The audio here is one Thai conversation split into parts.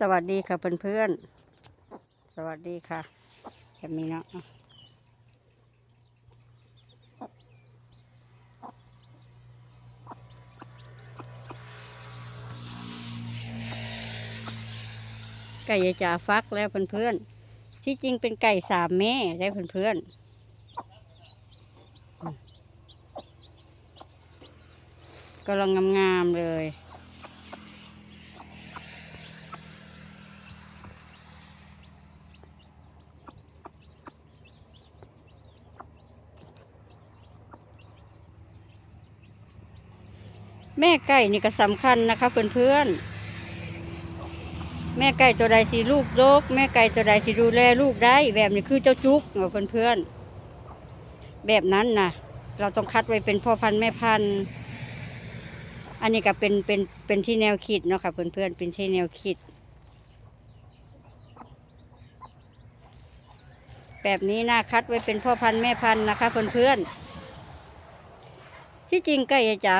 สวัสดีค่ะเพื่อนๆสวัสดีค่ะแบบนี้เนาะไก่ยาจ๋าฟักแล้วเพื่อนๆที่จริงเป็นไก่สามแม่ได้เพื่อนๆอืมกำลังงามๆเลย แม่ไก่นี่ก็สำคัญนะคะเพื่อนๆ แม่ไก่ตัวใดสีลูกโลก แม่ไก่ตัวใดสีดูแลลูกได้ แบบนี้คือเจ้าจุกเพื่อนเพื่อนๆ แบบนั้นนะเราต้องคัดไว้เป็นพ่อพันธุ์แม่พันธุ์ อันนี้ก็เป็นเป็นเป็นที่แนวคิดเนาะค่ะเพื่อนๆ เป็นที่แนวคิด แบบนี้นะคัดไว้เป็นพ่อพันธุ์แม่พันธุ์นะคะเพื่อนๆ ที่จริงไก่จะ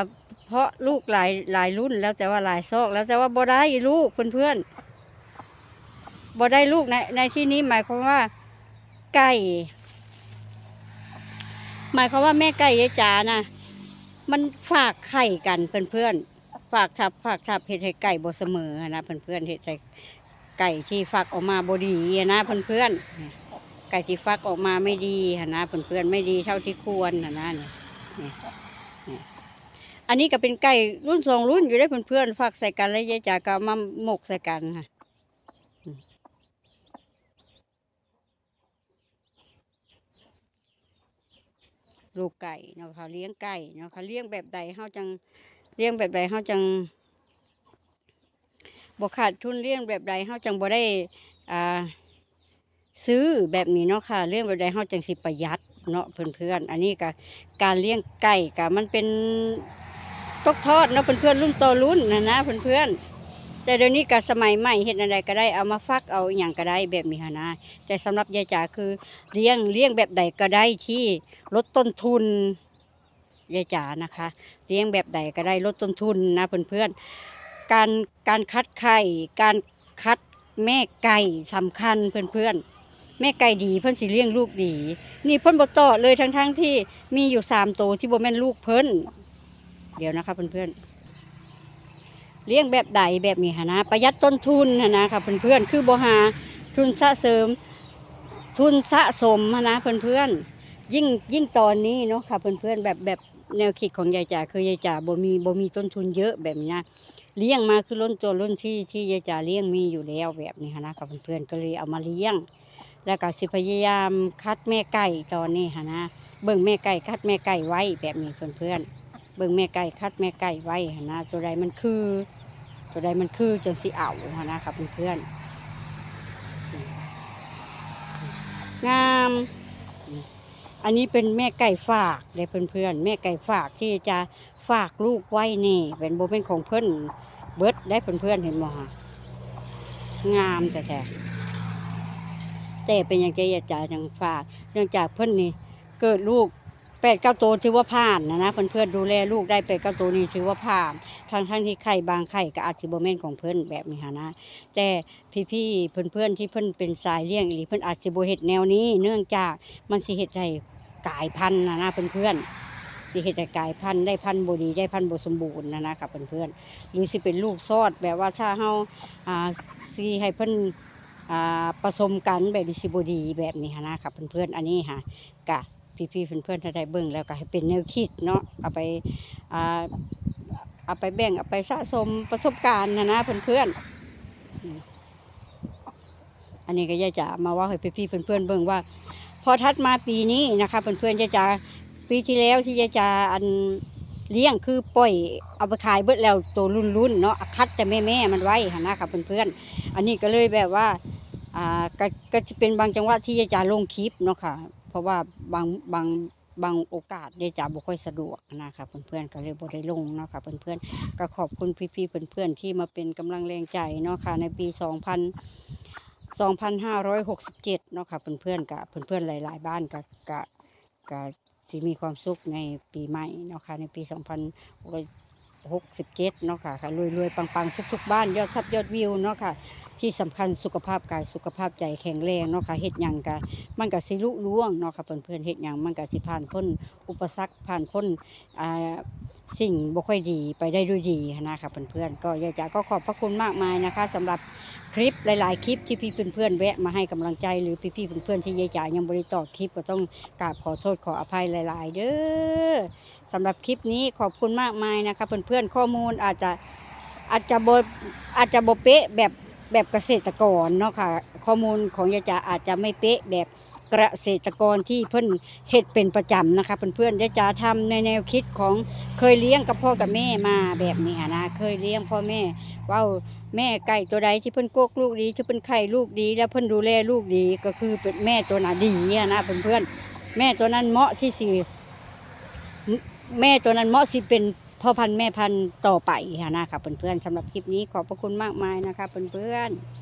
เพาะลูกหลายหลายรุ่นแล้วแต่ว่าหลายซอก แล้วแต่ว่าบ่ได้ลูกเพื่อนๆบ่ได้ลูกในในที่นี้หมายความว่าไก่ หมายความว่าแม่ไก่ยายจ๋านะมันฝากไข่กันเพื่อนๆฝากทับฝากทับเห็ดให้ไก่บ่เสมอนะเพื่อนๆเห็ดให้ไก่ที่ฟักออกมาบ่ดีนะเพื่อนๆไก่ที่ฟักออกมาไม่ดีนะเพื่อนๆไม่ดีเท่าที่ควรนะนะเนี่ยเนี่ยเนี่ย อันนี้ก็เป็นไก่รุ่นสองรุ่นอยู่ได้เพื่อนๆฟักใส่กันแล้วยายจ๋าก็เอามาหมกใส่กันค่ะลูกไก่เนาะค่ะเลี้ยงไก่เนาะค่ะเลี้ยงแบบใดเฮาจังเลี้ยงแบบใดเฮาจังบ่ขาดทุนเลี้ยงแบบใดเฮาจังบ่ได้อ่าซื้อแบบนี้เนาะค่ะ เลี้ยงแบบใดเฮาจังสิประหยัดเนาะเพื่อนๆอันนี้ก็การเลี้ยงไก่ก็มันเป็น ตกทอดเนาะเพื่อนๆรุ่นต่อรุ่นนะนะเพื่อนๆแต่เดี๋ยวนี้ก็สมัยใหม่เฮ็ดอะไรก็ได้เอามาฟักเอาอย่างก็ได้แบบนี้ค่ะนะ แต่สำหรับยายจ๋าคือเลี้ยงเลี้ยงแบบใดก็ได้ที่ลดต้นทุนยายจ๋านะคะ เลี้ยงแบบใดก็ได้ลดต้นทุนนะเพื่อนๆการการคัดไข่การคัดแม่ไก่สำคัญเพื่อนๆแม่ไก่ดีเพิ่นสิเลี้ยงลูกดี นี่เพิ่นบ่ต่อเลยทั้งๆทที่มีอยู่สามตัวที่บ่แม่นลูกเพิ่น เดี๋ยวนะคะเพื่อนๆเลี้ยงแบบใดแบบนี้หะนะประหยัดต้นทุนหะนะคะเพื่อนๆคือบ่หาทุนสะเสริม ทุนสะสมหะนะเพื่อนๆยิ่งยิ่งตอนนี้เนาะค่ะเพื่อนๆแบบแบบแนวคิดของยายจ๋าคือยายจ๋าบ่มีบ่มีต้นทุนเยอะแบบนี้นะเลี้ยงมาคือล้นตัวล้นที่ที่ยายจ๋าเลี้ยงมีอยู่แล้วแบบนี้ค่ะนะคะเพื่อนๆก็เลยเอามาเลี้ยง แล้วก็สิพยายามคัดแม่ไก่ตอนนี้ค่ะนะเบิ่งแม่ไก่คัดแม่ไก่ไว้แบบนี้เพื่อนๆ บิ่งแม่ไก่คัดแม่ไก่ไว้นะตัวใดมันคือ ตัวใดมันคือจังสิเอาค่ะนะคะเพื่อนงาม อันนี้เป็นแม่ไก่ฝากเลยเพื่อนๆแม่ไก่ฝากที่จะฝากลูกไว้นี่เป็นโบเป็นของเพื่อนเบิร์ดได้เพื่อนๆเห็นบ่ฮะงามแต่แท้แต่เป็นอย่างใจอยากจะจังฝาก เนื่องจากเพื่อนนี่เกิดลูก แปดเก้าตัวถือว่าผ่านนะนะเพื่อนๆดูแลลูกได้แปดเก้าตัวนี่ถือว่าผ่านทั้งทั้งที่ไข่บางไข่ก็อาจจะโบเมนของเพื่อนแบบนี้ฮะนะ แต่พี่ๆเพื่อนๆที่เพื่อนเป็นสายเลี้ยงหรือเพื่อนอาจจะโบเห็ดแนวนี้ เนื่องจากมันสิเห็ดให้กายพันธุ์นะนะเพื่อนๆสิเห็ดให้กายพันธุ์ได้พันธุ์บดีได้พันธุ์บสมบูรณ์นะนะครับเพื่อนๆหรือสิเป็นลูกซอดแบบว่าถ้าเฮาอ่าสิให้เพื่อนอ่าผสมกันแบบดิสิบดีแบบนี้ฮะนะครับเพื่อนๆอันนี้ค่ะกะ พี่ๆเพื่อนๆถ้าได้เบิ่งแล้วก็ให้เป็นแนวคิดเนาะเอาไปอ่าเอาไปแบ่งเอาไปสะสมประสบการณ์นะนะเพื่อนๆอันนี้ก็ยายจ๋ามาว่าให้พี่ๆเพื่อนๆเบิ่งว่า พอทัดมาปีนี้นะคะเพื่อนๆยายจ๋าปีที่แล้วที่ยายจ๋าอันเลี้ยงคือปล่อยเอาไปขายเบิดแล้วตัวรุ่นๆเนาะคัดแต่แม่ๆมันไว้ค่ะนะคะเพื่อนๆอันนี้ก็เลยแบบว่าอ่าก็ก็จะเป็นบางจังหวะที่ยายจ๋าลงคลิปเนาะค่ะ เพราะว่าบางบางบางโอกาสยายจ๋าบ่ค่อยสะดวกนะคะเพื่อนๆก็เลยบ่ได้ลงเนาะค่ะเพื่อนๆก็ขอบคุณพี่ๆเพื่อนๆที่มาเป็นกำลังแรงใจเนาะค่ะในปี 2000 2567เนาะค่ะเพื่อนๆกับเพื่อนๆหลาย ๆ บ้านกับกับกับที่มีความสุขในปีใหม่เนาะค่ะในปี 2 0 6 67เจ็ดเนาะค่ะค่ะรวยๆ ปังๆ ทุกๆ บ้านยอดซับยอดวิวเนาะค่ะ ที่สำคัญสุขภาพกายสุขภาพใจแข็งแรงเนาะค่ะเฮ็ดหยังก็มันก็สิลุล่วงเนาะค่ะเพื่อนๆเฮ็ดหยังมันก็สิผ่านพ้นอุปสรรคผ่านพ้นอ่าสิ่งบ่ค่อยดีไปได้ด้วยดีนะคะเพื่อนๆก็อยากจะก็ขอบพระคุณมากมายนะคะสำหรับคลิปหลายๆคลิปที่พี่เพื่อนๆแวะมาให้กำลังใจหรือพี่ๆเพื่อนๆที่ยายจ๋ายังบ่ได้ตอบคลิปก็ต้องกราบขอโทษขออภัยหลาย ๆ เด้อ สำหรับคลิปนี้ขอบคุณมากมายนะคะเพื่อนๆข้อมูลอาจจะอาจจะบอาจจะบเป๊ะแบบแบบเกษตรกรเนาะค่ะข้อมูลของยายจ๋าอาจจะไม่เป๊ะแบบเกษตรกรที่เพิ่อนเฮ็ดเป็นประจำนะคะเพื่อนๆยายจ๋าทำในแนวคิดของเคยเลี้ยงกับพ่อกับแม่มาแบบนี้นะเคยเลี้ยงพ่อแม่ว่าแม่ไก่ตัวใดที่เพิ่นโกกลูกดีที่เพิ่นไข่ลูกดี แล้วเพิ่นดูแลลูกดีก็คือเป็นแม่ตัวน่ะดีอะนะเพื่อนๆแม่ตัวนั้นเหมาะที่สิ แม่ตัวนั้นเหมาะสิเป็นพ่อพันธุ์แม่พันธุ์ต่อไปอะนะคะเพื่อนๆสำหรับคลิปนี้ขอบพระคุณมากมายนะคะเพื่อนๆ